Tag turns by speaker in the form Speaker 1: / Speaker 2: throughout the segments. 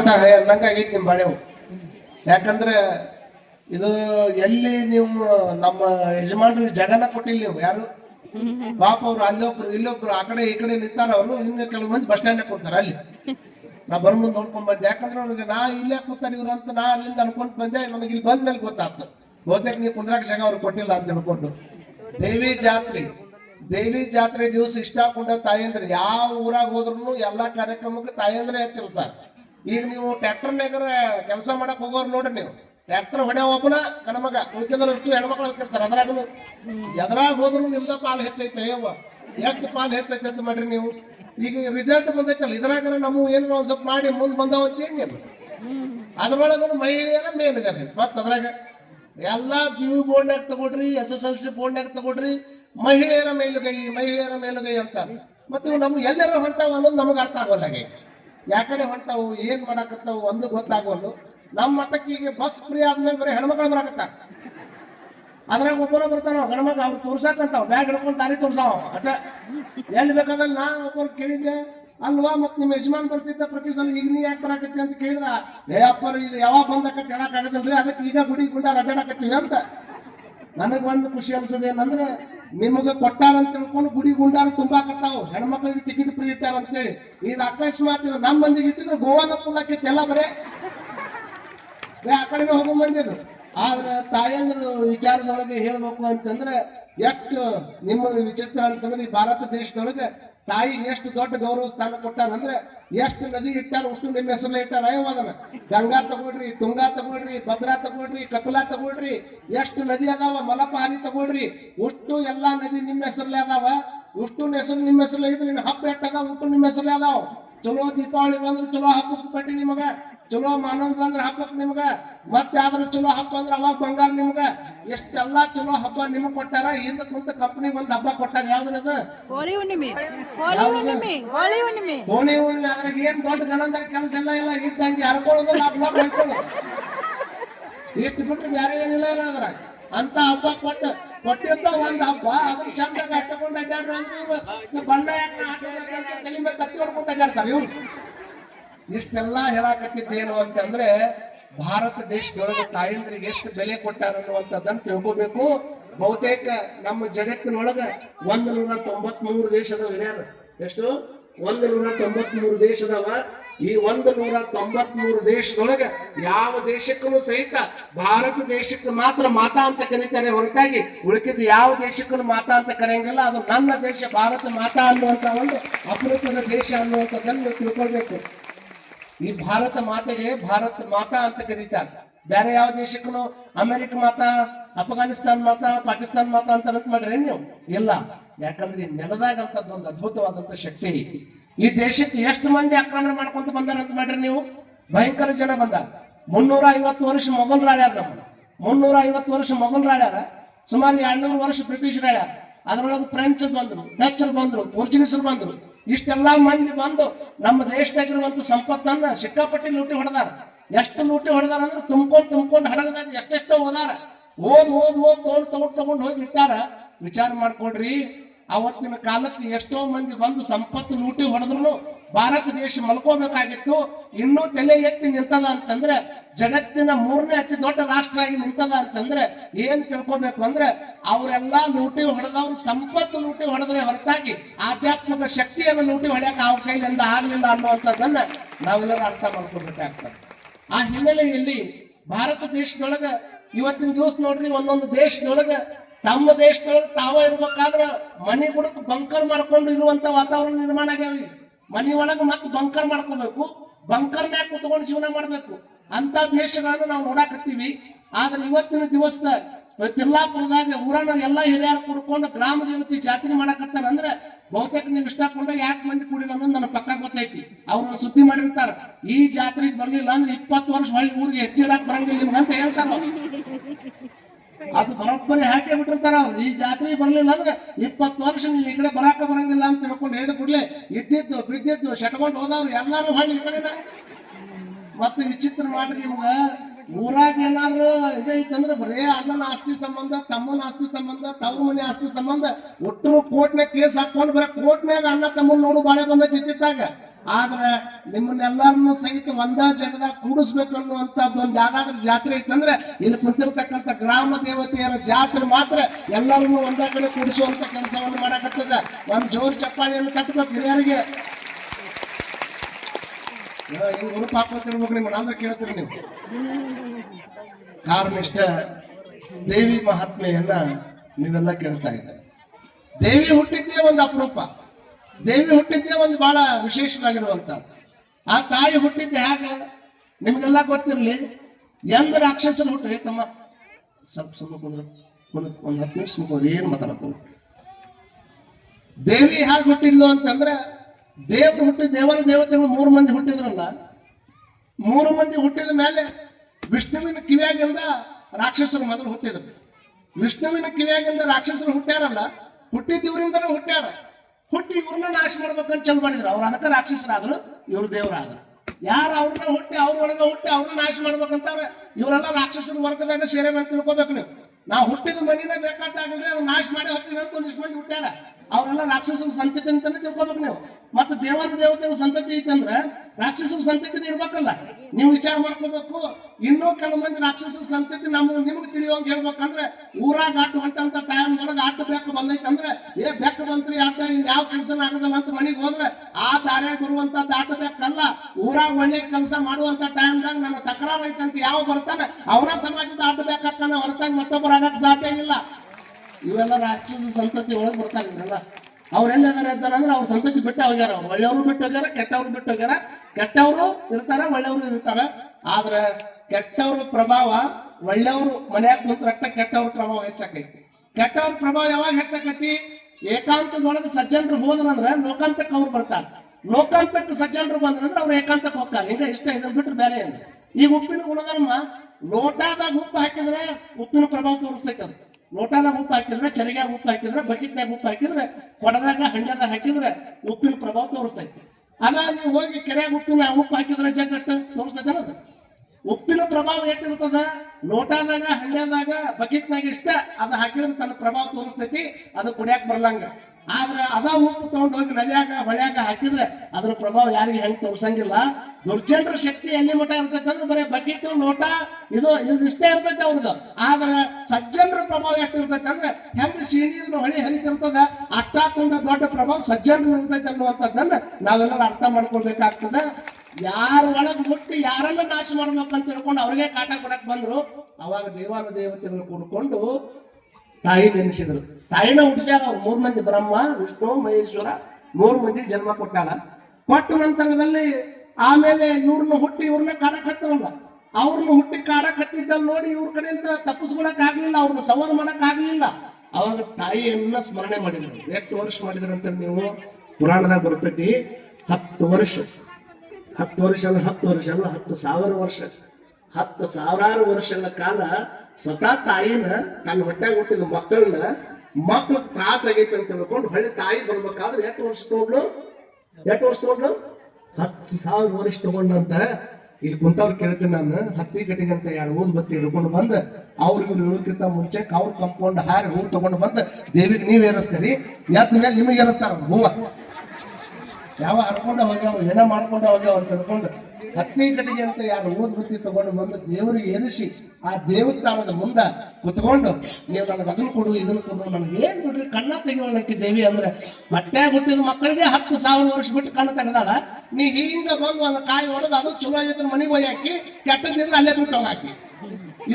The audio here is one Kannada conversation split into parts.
Speaker 1: ಅನ್ನಂಗಾಗೈತಿ ನಿಮ್ಮ ಬಾಳೆವು. ಯಾಕಂದ್ರೆ ಇದು ಎಲ್ಲಿ ನೀವು ನಮ್ಮ ಯಜಮಾನ್ರಿಗೆ ಜಗನ ಕೊಟ್ಟಿಲ್ಲ ನೀವು, ಯಾರು? ಪಾಪ ಅವ್ರು ಅಲ್ಲೊಬ್ರು, ಇಲ್ಲೊಬ್ರು ಆ ಕಡೆ ಈ ಕಡೆ ನಿಂತಾರ ಅವರು ಹಿಂದೆ ಕೆಲವು ಮಂದಿ ಬಸ್ ಸ್ಟ್ಯಾಂಡ್ ಕೂತಾರ ಅಲ್ಲಿ. ನಾ ಬರ್ ಮುಂದೆ ನೋಡ್ಕೊಂಡ್ ಬಂದೆ. ಯಾಕಂದ್ರೆ ಅವ್ರಿಗೆ ನಾ ಇಲ್ಲೇ ಕೂತಾರ ಇವ್ರು ಅಂತ ನಾ ಅಲ್ಲಿಂದ ಅನ್ಕೊಂಡ್ ಬಂದೆ ನನಗೆ ಇಲ್ಲಿ ಬಂದ ಮೇಲೆ ಗೊತ್ತಾಗ್ತದೆ ಬಹುತೇಕ ನೀವು ಕುಂದ್ರಾಕ ಜಾಗ ಅವ್ರು ಕೊಟ್ಟಿಲ್ಲ ಅಂತ ಅನ್ಕೊಂಡು ದೇವಿ ಜಾತ್ರೆ. ದೇವಿ ಜಾತ್ರೆ ದಿವಸ ಇಷ್ಟ ಕೊಂಡ ತಾಯಂದ್ರೆ. ಯಾವ ಊರಾಗ ಹೋದ್ರು ಎಲ್ಲಾ ಕಾರ್ಯಕ್ರಮಕ್ಕೆ ತಾಯಂದ್ರೆ ಹೆಚ್ಚಿರ್ತಾರೆ ಈಗ ನೀವು ಟ್ರ್ಯಾಕ್ಟರ್ನಾಗ ಕೆಲಸ ಮಾಡಕ್ ಹೋಗೋರು ನೋಡ್ರಿ ನೀವು. ಟ್ರ್ಯಾಕ್ಟರ್ ಹೊಡೆ ಒಬ್ಬನ ಗಣಮಗ ಉಳ್ಕಿದ್ರು ಅಷ್ಟು ಹೆಣ್ಮಕ್ಳು ಹಾಕಿರ್ತಾರೆ ಅದ್ರಾಗ ಎದ್ರಾಗ ಹೋದ್ರು ನಿಮ್ದ ಪಾಲು ಹೆಚ್ಚೈತೆ ಅಯ್ಯವ್ವ ಎಷ್ಟು ಪಾಲು ಹೆಚ್ಚೈತೆ ಅಂತ ಮಾಡ್ರಿ ನೀವು. ಈಗ ರಿಸಲ್ಟ್ ಬಂದೈತಲ್ಲ ಇದ್ರಾಗ ನಮ್ಮ ಏನು ಒಂದ್ ಸ್ವಲ್ಪ ಮಾಡಿ ಮುಂದೆ ಬಂದಾವ ಅಂತ ಏನೇನು ಅದ್ರೊಳಗ ಮಹಿಳೆಯರ ಮೇಲ್ಗಡೆ ಮತ್ತೆ ಅದ್ರಾಗ ಎಲ್ಲಾ ಪಿ ಯು ಬೋರ್ಡ್ನಾಗ ತಗೊಳ್ರಿ ಎಸ್ ಎಸ್ ಎಲ್ ಸಿ ಬೋರ್ಡ್ನಾಗ ತಗೊಳ್ರಿ ಮಹಿಳೆಯರ ಮೇಲುಗೈ ಮಹಿಳೆಯರ ಮೇಲುಗೈ ಅಂತ. ಮತ್ತೆ ನಮ್ಗೆ ಎಲ್ಲರ ಹೊಂಟಾವ ಅನ್ನೋದು ನಮಗೆ ಅರ್ಥ ಆಗೋಲ್ಲ ಹಾಗೆ. ಯಾಕಡೆ ಹೊಂಟಾವು, ಏನ್ ಮಾಡಾಕತ್ತಾವು ಒಂದು ಗೊತ್ತಾಗವಲ್ದು ನಮ್ಮ ಮಟ್ಟಕ್ಕೆ ಈಗ ಬಸ್ ಫ್ರೀ ಆದ್ಮೇಲೆ ಬರೀ ಹೆಣ್ಮಕ್ಳು ಬರಾಕತ್ತ ಅದ್ರಾಗ ಒಬ್ಬನ ಬರ್ತಾನ ಗಣಮಗ ಅವ್ರು ತೋರ್ಸಾಕಂತಾವ, ಬ್ಯಾಗ್ ಹಿಡ್ಕೊಂಡು ದಾರಿ ತೋರ್ಸಾವ ಅಟ ಎಲ್ಲಿ ಬೇಕಾದ್ರೆ ನಾ ಒಬ್ಬರು ಕೇಳಿದ್ದೆ, ಅಲ್ವಾ ಮತ್ ನಿಮ್ಮ ಯಜಮಾನ್ ಬರ್ತಿದ್ದ ಪ್ರತಿ ಸಲ ಈಗ ನೀ ಯಾಕೆ ಬರಾಕತ್ತಿ? ಅಂತ ಕೇಳಿದ್ರ, ಏ ಅಪ್ಪರು, ಇದು ಯಾವಾಗ ಬಂದಕ್ಕ ಆಗದಲ್ರಿ, ಅದಕ್ಕೆ ಈಗ ಗುಡಿ ಗುಂಡಾರ ಅಡ್ಡಾಡಕತ್ತೀವಿ ಅಂತ. ನನಗ್ ಒಂದು ಖುಷಿ ಅನ್ಸದ ಏನಂದ್ರೆ ನಿಮಗೆ ಕೊಟ್ಟಾರ ಅಂತ ತಿಳ್ಕೊಂಡು ಗುಡಿ ಗುಂಡಾರ ತುಂಬಾಕತ್ತಾವ. ಹೆಣ್ಮಕ್ಳಿಗೆ ಟಿಕೆಟ್ ಫ್ರೀ ಇಟ್ಟಾರ ಅಂತೇಳಿ. ಇದು ಅಕಸ್ಮಾತ್ ನಮ್ಮ ಮಂದಿಗೆ ಇಟ್ಟಿದ್ರೆ ಗೋವಾದ ಪುಲ್ಲಕ್ಕೆ ಎಲ್ಲ ಬರೇ. ಆ ಕಡೆಗೆ ಹೋಗೋ ಮಂದಿದು. ಆದ್ರೆ ತಾಯಂದ್ರ ವಿಚಾರದೊಳಗೆ ಹೇಳ್ಬೇಕು ಅಂತಂದ್ರೆ ಎಷ್ಟು ನಿಮ್ಮ ವಿಚಿತ್ರ ಅಂತಂದ್ರೆ ಈ ಭಾರತ ದೇಶದೊಳಗೆ ತಾಯಿಗೆ ಎಷ್ಟು ದೊಡ್ಡ ಗೌರವ ಸ್ಥಾನ ಕೊಟ್ಟಾರಂದ್ರೆ ಎಷ್ಟು ನದಿ ಇಟ್ಟಾರ ಅಷ್ಟು ನಿಮ್ಮ ಹೆಸರಲ್ಲೇ ಇಟ್ಟಾರ ಅದನ್ನ. ಗಂಗಾ ತಗೊಳ್ರಿ, ತುಂಗಾ ತಗೊಳ್ರಿ, ಭದ್ರಾ ತಗೊಳ್ರಿ, ಕಪಿಲಾ ತಗೊಳ್ರಿ, ಎಷ್ಟು ನದಿ ಅದಾವ, ಮಲಪಹಾರಿ ತಗೊಳ್ರಿ, ಅಷ್ಟು ಎಲ್ಲಾ ನದಿ ನಿಮ್ಮ ಹೆಸರಲ್ಲೇ ಅದಾವ. ಉಷ್ಟು ಹೆಸರು ನಿಮ್ಮ ಹೆಸರಲ್ಲೇ ಇದ್ರೆ ಹಬ್ಬ ಎಟ್ಟದ ಉಷ್ಟು ನಿಮ್ಮ ಹೆಸರಲ್ಲೇ ಅದಾವ. ಚಲೋ ದೀಪಾವಳಿ ಬಂದ್ರೆ ಚಲೋ ಹಬ್ಬಕ್ ಕಟ್ಟಿ ನಿಮಗ. ಚಲೋ ಮಾನವ ಬಂದ್ರೆ ಹಬ್ಬಕ್ ನಿಮಗ. ಮತ್ತೆ ಯಾವ್ದಾರ ಚಲೋ ಹಬ್ಬ ಅಂದ್ರೆ ಅವಾಗ ಬಂಗಾರ ನಿಮ್ಗ. ಎಷ್ಟೆಲ್ಲಾ ಚಲೋ ಹಬ್ಬ ನಿಮಗ್ ಕೊಟ್ಟಾರ ಹಿಂದ ಕುಂತ ಕಂಪ್ನಿ ಒಂದ್ ಹಬ್ಬ ಕೊಟ್ಟಾರ. ಯಾವ್ದ್ರದ
Speaker 2: ಹೋಳಿ ಹುಣ್ಣಿಮೆ. ಹೋಳಿ
Speaker 1: ಅದ್ರಾಗ ಏನ್ ದೊಡ್ಡ ಗಣಂದ್ರ ಕೆಲಸ ಎಲ್ಲ ಇಲ್ಲ. ಇದ್ದಂಗೆ ಹರ್ಕೊಳ್ಳೋದು ಲಾಭ ಲಾಭ ಇಷ್ಟು ಬಿಟ್ಟು ಬೇರೆ ಏನಿಲ್ಲ ಅದ್ರ ಅದ್ರಾಗ ಅಂತ ಹಬ್ಬ ಕೊಟ್ಟ ಕೊಟ್ಟಿದ್ದ ಒಂದ್ ಹಬ್ಬ ಅದನ್ನ ಚಂದ ಅಟ್ಟಕೊಂಡು ಅಡ್ಡಾಡ್ರ ಅಂದ್ರೆ ಇವ್ರು ಬಂಡ ತಲೆ ಮೇಲೆ ತತ್ತಿ ಹೊಡ್ಕೊಂತ ಅಡ್ಡಾಡ್ತಾರೆ ಇವ್ರು. ಇಷ್ಟೆಲ್ಲ ಹೇಳಾಕತ್ತಿದ್ದೇನು ಅಂತಂದ್ರೆ ಭಾರತ ದೇಶದೊಳಗೆ ತಾಯಂದ್ರಿಗೆ ಎಷ್ಟು ಬೆಲೆ ಕೊಟ್ಟಾರ ಅನ್ನುವಂಥದ್ದನ್ನ ತಿಳ್ಕೋಬೇಕು. ಬಹುತೇಕ ನಮ್ಮ ಜಗತ್ತಿನೊಳಗೆ ಒಂದು ನೂರ ತೊಂಬತ್ಮೂರು ದೇಶದ ಹಿರಿಯರು. ಎಷ್ಟು? ಒಂದು ನೂರ ತೊಂಬತ್ಮೂರು ದೇಶದವ ಈ ಒಂದು ನೂರ ತೊಂಬತ್ಮೂರು ದೇಶದೊಳಗ ಯಾವ ದೇಶಕ್ಕೂ ಸಹಿತ ಭಾರತ ದೇಶಕ್ಕೆ ಮಾತ್ರ ಮಾತಾ ಅಂತ ಕರೀತಾರೆ ಹೊರತಾಗಿ ಉಳಿಕಿದ ಯಾವ ದೇಶಕ್ಕೂ ಮಾತಾ ಅಂತ ಕರೆಯಂಗಿಲ್ಲ. ಅದು ನನ್ನ ದೇಶ, ಭಾರತ ಮಾತಾ ಅನ್ನುವಂತ ಒಂದು ಅಪರೂಪದ ದೇಶ ಅನ್ನುವಂಥದ್ದನ್ನು ನೀವು ತಿಳ್ಕೊಳ್ಬೇಕು. ಈ ಭಾರತ ಮಾತೆಗೆ ಭಾರತ ಮಾತಾ ಅಂತ ಕರೀತಾರೆ. ಬೇರೆ ಯಾವ ದೇಶಕ್ಕೂ ಅಮೆರಿಕ ಮಾತಾ, ಅಫ್ಘಾನಿಸ್ತಾನ್ ಮಾತಾ, ಪಾಕಿಸ್ತಾನ್ ಮಾತಾ ಅಂತ ಮಾಡ್ರಿ ನೀವು ಇಲ್ಲ. ಯಾಕಂದ್ರೆ ಈ ನೆಲದಾಗ ಅಂತದ್ದು ಒಂದು ಅದ್ಭುತವಾದಂತ ಶಕ್ತಿ ಐತಿ. ಈ ದೇಶಕ್ಕೆ ಎಷ್ಟು ಮಂದಿ ಆಕ್ರಮಣ ಮಾಡ್ಕೊಂತ ಬಂದಾರ ಅಂತ ಮಾಡ್ರಿ ನೀವು? ಭಯಂಕರ ಜನ ಬಂದ ಮುನ್ನೂರ ಐವತ್ತು ವರ್ಷ ಮೊಘಲ್ ರಾಳ್ಯಾರ ನಮ್ಮ ಮುನ್ನೂರ ಐವತ್ತು ವರ್ಷ ಮೊಘಲ್ ರಾಳ್ಯಾರ ಸುಮಾರು ಎರಡ್ನೂರು ವರ್ಷ ಬ್ರಿಟಿಷ್ ರಾಳ್ಯಾರ ಅದ್ರೊಳಗೆ ಫ್ರೆಂಚ್ ಬಂದ್ರು ಡಚ್ ಬಂದ್ರು, ಪೋರ್ಚುಗೀಸರು ಬಂದ್ರು. ಇಷ್ಟೆಲ್ಲಾ ಮಂದಿ ಬಂದು ನಮ್ಮ ದೇಶದಾಗಿರುವಂತ ಸಂಪತ್ತನ್ನ ಸಿಕ್ಕಾಪಟ್ಟಿ ಲೂಟಿ ಹೊಡೆದಾರ. ಎಷ್ಟು ಲೂಟಿ ಹೊಡೆದಾರ ಅಂದ್ರೆ ತುಂಬ್ಕೊಂಡು ತುಂಬ್ಕೊಂಡು ಹಡಗದಾಗ ಎಷ್ಟೆಷ್ಟೋ ಓದಾರ ಓದ್ ಓದ್ ಓದ್ ತಗೊಂಡ್ ತಗೊಂಡ್ ತಗೊಂಡ್ ಹೋಗಿ ಇಟ್ಟಾರ. ವಿಚಾರ ಮಾಡ್ಕೊಡ್ರಿ ಅವತ್ತಿನ ಕಾಲಕ್ಕೆ ಎಷ್ಟೋ ಮಂದಿ ಬಂದು ಸಂಪತ್ತು ಲೂಟಿ ಹೊಡೆದ್ರು ಭಾರತ ದೇಶ ಮಲ್ಕೋಬೇಕಾಗಿತ್ತು. ಇನ್ನೂ ತಲೆ ಎತ್ತಿ ನಿಂತದ ಅಂತಂದ್ರೆ, ಜಗತ್ತಿನ ಮೂರನೇ ಅತಿ ದೊಡ್ಡ ರಾಷ್ಟ್ರ ಆಗಿ ನಿಂತದ ಅಂತಂದ್ರೆ ಏನ್ ತಿಳ್ಕೊಬೇಕು ಅಂದ್ರೆ, ಅವರೆಲ್ಲಾ ಲೂಟಿ ಹೊಡೆದವ್ರು ಸಂಪತ್ತು ಲೂಟಿ ಹೊಡೆದ್ರೆ ಹೊರತಾಗಿ ಆಧ್ಯಾತ್ಮಿಕ ಶಕ್ತಿಯನ್ನು ಲೂಟಿ ಹೊಡೆಯಕ್ಕೆ ಅವ್ರ ಕೈಲಿಂದ ಆಗ್ಲಿಲ್ಲ ಅನ್ನುವಂಥದ್ದನ್ನ ನಾವೆಲ್ಲರೂ ಅರ್ಥ ಮಾಡ್ಕೊಬೇಕಾಗ್ತದೆ ಆ ಹಿನ್ನೆಲೆಯಲ್ಲಿ ಭಾರತ ದೇಶದೊಳಗ ಇವತ್ತಿನ ದಿವಸ ನೋಡ್ರಿ, ಒಂದೊಂದು ದೇಶದೊಳಗ ತಮ್ಮ ದೇಶದೊಳಗೆ ತಾವ ಇರ್ಬೇಕಾದ್ರೆ ಮನೆ ಬುಡಕ್ ಬಂಕರ್ ಮಾಡ್ಕೊಂಡು ಇರುವಂತ ವಾತಾವರಣ ನಿರ್ಮಾಣ ಆಗ್ಯಾವ. ಮನಿ ಒಳಗ ಮತ್ತೆ ಬಂಕರ್ ಮಾಡ್ಕೋಬೇಕು ಬಂಕರ್ನ್ಯಾಗ ಕುತ್ಕೊಂಡು ಜೀವನ ಮಾಡ್ಬೇಕು ಅಂತ ದೇಶಗಳನ್ನು ನಾವು ನೋಡಾಕತ್ತೀವಿ ಆದ್ರೆ ಇವತ್ತಿನ ದಿವಸ ತಿರ್ಲಾಪುರದಾಗ ಊರನ್ನ ಎಲ್ಲಾ ಹಿರಿಯರು ಕುಡ್ಕೊಂಡು ಗ್ರಾಮ ದೇವತೆ ಜಾತ್ರೆ ಮಾಡಕತ್ತಾರ ಅಂದ್ರೆ ಬಹುತೇಕ ನೀವು ಇಷ್ಟಪಡ ಯಾಕೆ ಮಂದಿ ಕುಡಿಲ್ಲ ಅನ್ನೋದು ನನ್ನ ಪಕ್ಕ ಗೊತ್ತೈತಿ ಅವ್ರು ಸುದ್ದಿ ಮಾಡಿರ್ತಾರ, ಈ ಜಾತ್ರೆಗೆ ಬರ್ಲಿಲ್ಲ ಅಂದ್ರೆ ಇಪ್ಪತ್ತು ವರ್ಷ ಹೊಳ್ಳಿ ಊರಿಗೆ ಹೆಚ್ಚಿಡಕ್ ಬರಂಗಿಲ್ಲ ನಿಮ್ಗೆ ಅಂತ ಹೇಳ್ತಾರ. ಅದು ಬರೋಬ್ಬರಿ ಹಾಕಿ ಬಿಟ್ಟಿರ್ತಾರ? ಅವ್ರು ಈ ಜಾತ್ರೆ ಬರಲಿಲ್ಲ ಅಂದ್ರೆ ಇಪ್ಪತ್ತು ವರ್ಷ ನೀವು ಈ ಕಡೆ ಬರಾಕ ಬರಂಗಿಲ್ಲ ಅಂತ ತಿಳ್ಕೊಂಡು ಹೇಳಿದ ಕೂಡಲೇ ಇದ್ದಿದ್ದು, ಬಿದ್ದಿದ್ದು, ಶಟ್ಕೊಂಡು ಹೋದವ್ರು ಎಲ್ಲಾರು ಹಳ್ಳಿ ಈ ಕಡೆನ. ಮತ್ತೆ ವಿಚಿತ್ರ ಮಾಡ್ರಿ ನಿಮ್ಗ ಊರಾಗ ಏನಾದ್ರು ಇದೈತಂದ್ರೆ ಬರೇ ಅಣ್ಣನ ಆಸ್ತಿ ಸಂಬಂಧ, ತಮ್ಮನ ಆಸ್ತಿ ಸಂಬಂಧ, ತವ್ರ ಮನೆ ಆಸ್ತಿ ಸಂಬಂಧ. ಒಟ್ಟರು ಕೋರ್ಟ್ನಾಗ ಕೇಸ್ ಹಾಕೊಂಡು ಬರ ಕೋರ್ಟ್ನಾಗ ಅಣ್ಣ ತಮ್ಮನ ನೋಡು ಬಾಳೆ ಬಂದ ಇತ್ತಿತ್ತಾಗ. ಆದ್ರೆ ನಿಮ್ಮನ್ನೆಲ್ಲರನ್ನು ಸಹಿತ ಒಂದ ಜಗದಾಗ ಕೂಡಿಸ್ಬೇಕು ಅನ್ನುವಂಥದ್ದು ಒಂದು ಯಾವ್ದಾದ್ರು ಜಾತ್ರೆ ಇತ್ತಂದ್ರೆ ಇಲ್ಲಿ ಕುಂತಿರ್ತಕ್ಕಂಥ ಗ್ರಾಮ ದೇವತೆಯರ ಜಾತ್ರೆ ಮಾತ್ರ ಎಲ್ಲರನ್ನು ಒಂದ ಕಡೆ ಕೂಡಿಸುವಂತ ಕೆಲಸವನ್ನು ಮಾಡಕತ್ತದ. ಒಂದು ಜೋರ್ ಚಪ್ಪಾಳಿಯನ್ನು ತಟ್ಟಬೇಕು ಹಿರಿಯರಿಗೆ. ಹಿಂಗ್ ಹುರುಪ್ ಹಾಕೋತಿರ್ಬೇಕು ನಿಮ್ಮನ್ನ ಅಂದ್ರೆ ಕೇಳ್ತೀರಿ ನೀವು. ಕಾರಣನಿಷ್ಠ ದೇವಿ ಮಹಾತ್ಮೆಯನ್ನ ನೀವೆಲ್ಲ ಕೇಳ್ತಾ ಇದ್ದಾರೆ. ದೇವಿ ಹುಟ್ಟಿದ್ದೇ ಒಂದು ಅಪರೂಪ. ದೇವಿ ಹುಟ್ಟಿದ್ದೇ ಒಂದು ಬಹಳ ವಿಶೇಷವಾಗಿರುವಂತ. ಆ ತಾಯಿ ಹುಟ್ಟಿದ್ದೆ ಹೇಗೆ ನಿಮಗೆಲ್ಲ ಗೊತ್ತಿರಲಿ? ಎಂದ ರಾಕ್ಷಸರು ಹುಟ್ಟ್ರಿ ತಮ್ಮ, ಸ್ವಲ್ಪ ಸ್ವಲ್ಪ ಕುಂದ್ರ. ಒಂದು ಹತ್ತು ನಿಮಿಷ ಮುಗಿದ್ರು ಏನು ಮಾತಾಡತ್ತು ದೇವಿ ಹೇಗೆ ಹುಟ್ಟಿದ್ಲು ಅಂತಂದ್ರೆ, ದೇವ್ರು ಹುಟ್ಟಿದ ದೇವರ ದೇವತೆಗಳು ಮೂರು ಮಂದಿ ಹುಟ್ಟಿದ್ರಲ್ಲ, ಮೂರು ಮಂದಿ ಹುಟ್ಟಿದ ಮೇಲೆ ವಿಷ್ಣುವಿನ ಕಿವಿಯಾಗಿಂದ ರಾಕ್ಷಸರು ಮೊದಲು ಹುಟ್ಟಿದ್ರು. ವಿಷ್ಣುವಿನ ಕಿವಿಯಾಗಿಂದ ರಾಕ್ಷಸರು ಹುಟ್ಟ್ಯಾರಲ್ಲ ಹುಟ್ಟಿದ ಇವರಿಂದನೂ ಹುಟ್ಟ್ಯಾರ. ಹುಟ್ಟಿ ಇವ್ರನ್ನ ನಾಶ ಮಾಡ್ಬೇಕಂತ ಚಲ್ ಮಾಡಿದ್ರು. ಅವ್ರ ಅದಕ್ಕೆ ರಾಕ್ಷಸರಾದ್ರು, ಇವ್ರು ದೇವರಾದ್ರು. ಯಾರು ಅವ್ರನ್ನ ಹುಟ್ಟಿ ಅವ್ರ ಒಳಗೆ ಹುಟ್ಟಿ ಅವ್ರನ್ನ ನಾಶ ಮಾಡ್ಬೇಕಂತಾರ, ಇವರೆಲ್ಲ ರಾಕ್ಷಸರ ವರ್ಗದಾಗ ಸೇರೇನ ಅಂತ ತಿಳ್ಕೊಬೇಕು ನೀವು. ನಾವು ಹುಟ್ಟಿದ ಮನಿನ ಬೇಕಾದಾಗಲ್ರಿ ಅವ್ರು ನಾಶ ಮಾಡಿ ಹೋಗ್ತೀವಿ ಅಂತ ಒಂದಿಷ್ಟು ಮಂದಿ ಹುಟ್ಟ್ಯಾರ. ಅವರೆಲ್ಲ ರಾಕ್ಷಸರ ಸಂಕೇತ ಅಂತಾನೆ ತಿಳ್ಕೊಬೇಕು ನೀವು. ಮತ್ತೆ ದೇವರ ದೇವತೆಗಳ ಸಂತತಿ ಐತಂದ್ರ ರಾಕ್ಷಸರ ಸಂತತಿ ಇರ್ಬೇಕಲ್ಲ. ನೀವು ವಿಚಾರ ಮಾಡ್ಕೋಬೇಕು. ಇನ್ನೂ ಕೆಲವು ಮಂದಿ ರಾಕ್ಷಸರ ಸಂತತಿ ನಮ್ಮ ನಿಮ್ಗೆ ತಿಳಿಯೋಂಗ್ ಹೇಳ್ಬೇಕಂದ್ರೆ ಊರಾಗ ಆಟ ಹೊಂಟಂತ ಟೈಮ್ ಒಳಗೆ ಆಟ ಬೆಕ್ಕ ಬಂದೈತಂದ್ರೆ, ಏ ಬೆಕ್ಕ ಬಂತ್ರಿ ಆಟ, ಇನ್ ಯಾವ ಕೆಲಸ ಆಗದಲ್ಲ ಅಂತ ಮನೆಗೆ ಹೋದ್ರೆ ಆ ದಾರ್ಯಾಗ ಬರುವಂತ ಆಟ ಬೆಕ್ಕಲ್ಲ, ಊರಾಗ ಒಳ್ಳೆ ಕೆಲಸ ಮಾಡುವಂತ ಟೈಮ್ದಾಗ ನನ್ನ ತಕರಾರು ಐತಂತ ಯಾವ ಬರ್ತಾನೆ, ಅವರ ಸಮಾಜದ ಆಟ ಬೆಕ್ಕನ್ನ ಹೊರತಾಗಿ ಮತ್ತೊಬ್ಬರು ಆಗಕ್ಕೆ ಸಾಧ್ಯ ಇಲ್ಲ ಇವೆಲ್ಲ ರಾಕ್ಷಸ ಸಂತತಿ ಒಳಗೆ ಬರ್ತಾ ಇವರೆಲ್ಲ ಅವ್ರೆಲ್ಲ ಇರ್ತಾರ ಅಂದ್ರೆ ಅವ್ರ ಸಂತತಿ ಬಿಟ್ಟು ಹೋಗ್ಯಾರ ಅವ್ರು ಒಳ್ಳೆಯವರು ಬಿಟ್ಟು ಹೋಗ್ಯಾರ, ಕೆಟ್ಟವ್ರು ಬಿಟ್ಟು ಹೋಗ್ಯಾರ. ಕೆಟ್ಟವರು ಇರ್ತಾರ, ಒಳ್ಳೆಯವರು ಇರ್ತಾರ. ಆದ್ರೆ ಕೆಟ್ಟವ್ರ ಪ್ರಭಾವ ಒಳ್ಳೆಯವರು ಮನ್ಯಾಗ ಕುಂತ್ರಟ್ಟ ಕೆಟ್ಟವ್ರ ಪ್ರಭಾವ ಹೆಚ್ಚಾಕೈತಿ. ಕೆಟ್ಟವ್ರ ಪ್ರಭಾವ ಯಾವಾಗ ಹೆಚ್ಚಾಕೈತಿ? ಏಕಾಂತದೊಳಗೆ ಸಜ್ಜನರು ಹೋದ್ರಂದ್ರೆ ಲೋಕಾಂತಕ್ಕೆ ಅವ್ರು ಬರ್ತಾರೆ. ಲೋಕಾಂತಕ್ಕೆ ಸಜ್ಜನರು ಬಂದ್ರಂದ್ರೆ ಅವ್ರು ಏಕಾಂತಕ್ಕೆ ಹೋಗ್ತಾರೆ. ಈಗ ಇಷ್ಟ ಇದನ್ನ ಬಿಟ್ಟರೆ ಬೇರೆ ಏನು ಈಗ ಉಪ್ಪಿನ ಗುಣಧರ್ಮ ಲೋಟದಾಗ ಉಪ್ಪು ಹಾಕಿದ್ರೆ ಉಪ್ಪಿನ ಪ್ರಭಾವ ತೋರಿಸ್ತೈತೆ ಅದು. ಲೋಟದಾಗ ಉಪ್ಪು ಹಾಕಿದ್ರೆ ಚರಿಗ್ಯಾಗ ಉಪ್ಪು ಹಾಕಿದ್ರೆ ಬಕೆಟ್ನಾಗ ಉಪ್ಪು ಹಾಕಿದ್ರೆ ಕೊಡದಾಗ ಹಂಡದ ಹಾಕಿದ್ರೆ ಉಪ್ಪಿನ ಪ್ರಭಾವ ತೋರಿಸ್ತೈತಿ. ಅದ ನೀವು ಹೋಗಿ ಕೆರೆಯಾಗ ಉಪ್ಪಿನ ಉಪ್ಪು ಹಾಕಿದ್ರೆ ಜಗಟ್ಟು ತೋರಿಸ್ತೈತೆ ಅದು. ಉಪ್ಪಿನ ಪ್ರಭಾವ ಎಷ್ಟಿರ್ತದ ಲೋಟದಾಗ ಹಳ್ಳ್ಯಾದಾಗ ಬಕೆಟ್ನಾಗ ಇಷ್ಟ, ಅದು ಹಾಕಿದ್ರೆ ತನ್ನ ಪ್ರಭಾವ ತೋರಿಸ್ತೈತಿ, ಅದು ಕುಡಿಯಾಕ ಬರ್ಲಂಗ. ಆದ್ರೆ ಅದ ಉಪ್ಪು ತಗೊಂಡು ಹೋಗಿ ನದಿಯಾಗ, ಹೊಳ್ಯಾಗ ಹಾಕಿದ್ರೆ ಅದ್ರ ಪ್ರಭಾವ ಯಾರಿಗೆ ಹೆಂಗ್ ತೋರ್ಸಂಗಿಲ್ಲ. ದುರ್ಜನರ ಶಕ್ತಿ ಎಲ್ಲಿ ಮಠ ಇರ್ತೈತೆ ಅಂದ್ರೆ ಬರೀ ಬಕೆಟ್ ನೋಟ, ಇದು ಇಷ್ಟೇ ಇರ್ತೈತೆ ಅವ್ರದ್ದು. ಆದ್ರೆ ಸಜ್ಜನರ ಪ್ರಭಾವ ಎಷ್ಟು ಇರ್ತೈತೆ ಅಂದ್ರೆ ಹೆಂಗ್ ಸಿಹಿನೀರಿನ ಹೊಳಿ ಹರಿತಿರ್ತದ ಅಟ್ಟಾಕೊಂಡ ದೊಡ್ಡ ಪ್ರಭಾವ ಸಜ್ಜನರು ಇರ್ತೈತೆ ಅನ್ನುವಂಥದ್ದನ್ನ ನಾವೆಲ್ಲರೂ ಅರ್ಥ ಮಾಡ್ಕೊಳ್ಬೇಕಾಗ್ತದೆ. ಯಾರ ಒಳಗೆ ಹುಟ್ಟಿ ಯಾರನ್ನ ನಾಶ ಮಾಡ್ಬೇಕಂತ ತಿಳ್ಕೊಂಡು ಅವ್ರಿಗೆ ಕಾಟ ಕೊಡಕ್ ಬಂದ್ರು. ಅವಾಗ ದೇವಾನು ದೇವತೆಗಳು ಕೂಡ್ಕೊಂಡು ತಾಯಿ ನೆನೆಸಿದ್ರು ತಾಯಿನ ಹುಟ್ಟಿದಾಗ ಮೂರು ಮಂದಿ ಬ್ರಹ್ಮ, ವಿಷ್ಣು, ಮಹೇಶ್ವರ, ಮೂರು ಮಂದಿ ಜನ್ಮ ಕೊಟ್ಟಾಳ. ಕೊಟ್ಟ ನಂತರದಲ್ಲಿ ಆಮೇಲೆ ಇವ್ರನ್ನ ಹುಟ್ಟಿ ಇವ್ರನ್ನ ಕಾಡಕತ್ತವಲ್ಲ ಅವ್ರನ್ನ ಹುಟ್ಟಿ ಕಾಡಕತ್ತಿದ್ದಲ್ಲಿ ನೋಡಿ ಇವ್ರ ಕಡೆಯಿಂದ ತಪ್ಪಿಸ್ಕೊಳಕ್ ಆಗ್ಲಿಲ್ಲ ಅವ್ರನ್ನ ಸವಾಲು ಮಾಡಕ್ ಆಗ್ಲಿಲ್ಲ. ಅವಾಗ ತಾಯಿಯನ್ನ ಸ್ಮರಣೆ ಮಾಡಿದ್ರು. ಎಷ್ಟು ವರ್ಷ ಮಾಡಿದ್ರಂತ ನೀವು ಪುರಾಣದಾಗ ಬರ್ತೈತಿ ಹತ್ತು ವರ್ಷ. ಹತ್ತು ವರ್ಷ ಅಲ್ಲ, ಹತ್ತು ವರ್ಷ ಅಲ್ಲ, ಹತ್ತು ಸಾವಿರ ವರ್ಷ. ಹತ್ತು ಸಾವಿರಾರು ವರ್ಷಗಳ ಕಾಲ ಸ್ವತಃ ತಾಯಿನ ತನ್ನ ಹೊಟ್ಟೆಗೆ ಹುಟ್ಟಿದ ಮಕ್ಕಳನ್ನ ಮಕ್ಳಿಗೆ ತ್ರಾಸ ಆಗೈತೆ ಅಂತ ತಿಳ್ಕೊಂಡು ಹಳ್ಳಿ ತಾಯಿ ಬರ್ಬೇಕಾದ್ರೆ ಎಷ್ಟು ವರ್ಷ ತಗೊಂಡ್ಲು? ಎಷ್ಟು ವರ್ಷ ತಗೊಂಡ್ಲು? ಹತ್ತು ಸಾವಿರ ವರ್ಷ ತಗೊಂಡಂತ ಇಲ್ಲಿ ಕುಂತವ್ರು ಕೇಳ್ತೀನಿ ನಾನು. ಹತ್ತಿ ಗಟ್ಟಿಗೆ ಅಂತ ಎರಡು ಊದ್ ಬತ್ತಿ ಹಿಡ್ಕೊಂಡು ಬಂದ ಅವ್ರು ಇವ್ರು ಹೇಳೋಕ್ಕಿಂತ ಮುಂಚೆ ಅವ್ರು ಕಂಪೌಂಡ್ ಹಾರಿ ಹೂ ತಗೊಂಡು ಬಂದು ದೇವಿಗೆ ನೀವ್ ಏರಿಸ್ತೀರಿ? ಎದ್ದ ಮೇಲೆ ನಿಮಗೆ ಏರಿಸ್ತಾರ ಹೂವ. ಯಾವ ಹರ್ಕೊಂಡ ಹೋಗ್ಯಾವ, ಏನೋ ಮಾಡ್ಕೊಂಡ ಹೋಗ್ಯಾವ ಅಂತ ತಿಳ್ಕೊಂಡು ಹತ್ತಿ ಕಟ್ಟಿಗೆ ಅಂತ ಯಾರು ಊದ್ ಬುತ್ತಿ ತಗೊಂಡು ಬಂದು ದೇವರಿಗೆ ಏರಿಸಿ ಆ ದೇವಸ್ಥಾನದ ಮುಂದ ಕುತ್ಕೊಂಡು, ನೀವು ನನಗೆ ಅದನ್ನು ಕೊಡು, ಇದನ್ನು ಕೊಡು, ನನಗೆ ಏನ್ ಬಿಡ್ರಿ ಕಣ್ಣ ತೆಗಿಯೋಳಕ್ಕೆ ದೇವಿ ಅಂದ್ರೆ, ಬಟ್ಟೆ ಹುಟ್ಟಿದ ಮಕ್ಕಳಿಗೆ ಹತ್ತು ಸಾವಿರ ವರ್ಷ ಬಿಟ್ಟು ಕಣ್ಣು ತೆಗೆದಾಳ. ನೀ ಹಿಂಗ ಬಂದು ಒಂದು ಕಾಯಿ ಹೊಡೆದು ಅದು ಚಲೋ ಇದ್ರೆ ಮನೆಗೆ ಹಾಕಿ ಕೆಟ್ಟದಿದ್ರೆ ಅಲ್ಲೇ ಬಿಟ್ಟು ಹೋಗಾಕಿ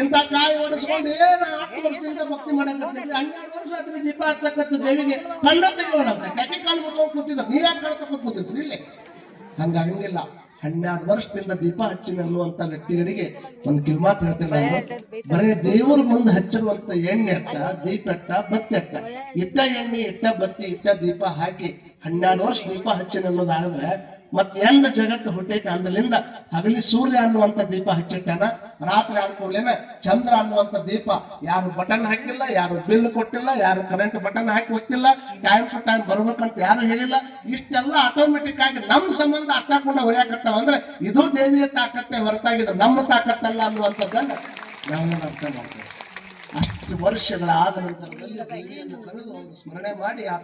Speaker 1: ಇಂಥ ಕಾಯಿ ಹೊಡೆಸ್ಕೊಂಡು ಏನ ಹತ್ತು ವರ್ಷದಿಂದ ಭಕ್ತಿ ಮಾಡಕತ್ತಿದ್ರಿ ಹನ್ನೆರಡು ವರ್ಷ ಆತ್ರಿ ದೀಪ ಹಚ್ಚಕತ್ತ ದೇವಿಗೆ. ಕಣ್ಣ ತೆಗೆಯೋಣ ಕೆಟ್ಟಿ ಕಾಲು ಕೂತಿದ್ರು. ನೀವ್ಯಾಕೆ ಕಣ್ಣ ತಗೊಂಡ್ ಕೂತಿದ್ರಿ ಇಲ್ಲಿ? ಹಂಗಾಗಂಗಿಲ್ಲ ಹನ್ನೆರಡು ವರ್ಷದಿಂದ ದೀಪ ಹಚ್ಚಿನ ಅನ್ನುವಂತ ವ್ಯಕ್ತಿಗಳಿಗೆ ಒಂದು ಕಿವಿಮಾತು ಹೇಳ್ತೇನೆ ನಾನು. ಬರೀ ದೇವರ ಮುಂದೆ ಹಚ್ಚಿರುವಂತ ಎಣ್ಣೆ ಅಟ್ಟ ದೀಪ ಅಟ್ಟ ಬತ್ತಿ ಅಟ್ಟ. ಇಟ್ಟ ಎಣ್ಣೆ ಇಟ್ಟ ಬತ್ತಿ ಇಟ್ಟ ದೀಪ ಹಾಕಿ ಹನ್ನೆರಡು ವರ್ಷ ದೀಪ ಹಚ್ಚಿನ ಅನ್ನೋದಾದ್ರೆ ಮತ್ತೆ ಎಂದ ಜಗತ್ತು ಹುಟ್ಟೈತೆ ಅಂದಲಿಂದ ಹಗಲಿ ಸೂರ್ಯ ಅನ್ನುವಂತ ದೀಪ ಹಚ್ಚಿಟ್ಟಾನ, ರಾತ್ರಿ ಆದ ಚಂದ್ರ ಅನ್ನುವಂತ ದೀಪ ಯಾರು ಬಟನ್ ಹಾಕಿಲ್ಲ, ಯಾರು ಬಿಲ್ ಕೊಟ್ಟಿಲ್ಲ, ಯಾರು ಕರೆಂಟ್ ಬಟನ್ ಹಾಕಿ ಒತ್ತಿಲ್ಲ ಟೈಮ್ ಟು ಟೈಮ್ ಬರ್ಬೇಕಂತ ಯಾರು ಹೇಳಿಲ್ಲ. ಇಷ್ಟೆಲ್ಲ ಆಟೋಮೆಟಿಕ್ ಆಗಿ ನಮ್ಮ ಸಂಬಂಧ ಅಷ್ಟಾಕೊಂಡ ಹೊರ್ಯಾಕತ್ತಾವ ಅಂದ್ರೆ ಇದು ದೇವಿಯ ತಾಕತ್ತೆ ಹೊರತಾಗಿದ್ರು ನಮ್ಮ ತಾಕತ್ತಲ್ಲ ಅನ್ನುವಂಥದ್ದನ್ನ ನಾವೇನು ಅರ್ಥ ಮಾಡ್ತೇವೆ? ಅಷ್ಟು ವರ್ಷಗಳಾದ ನಂತರದಲ್ಲಿ ದೇವಿಯನ್ನು ಕರೆದು ಒಂದು ಸ್ಮರಣೆ ಮಾಡಿ ಆ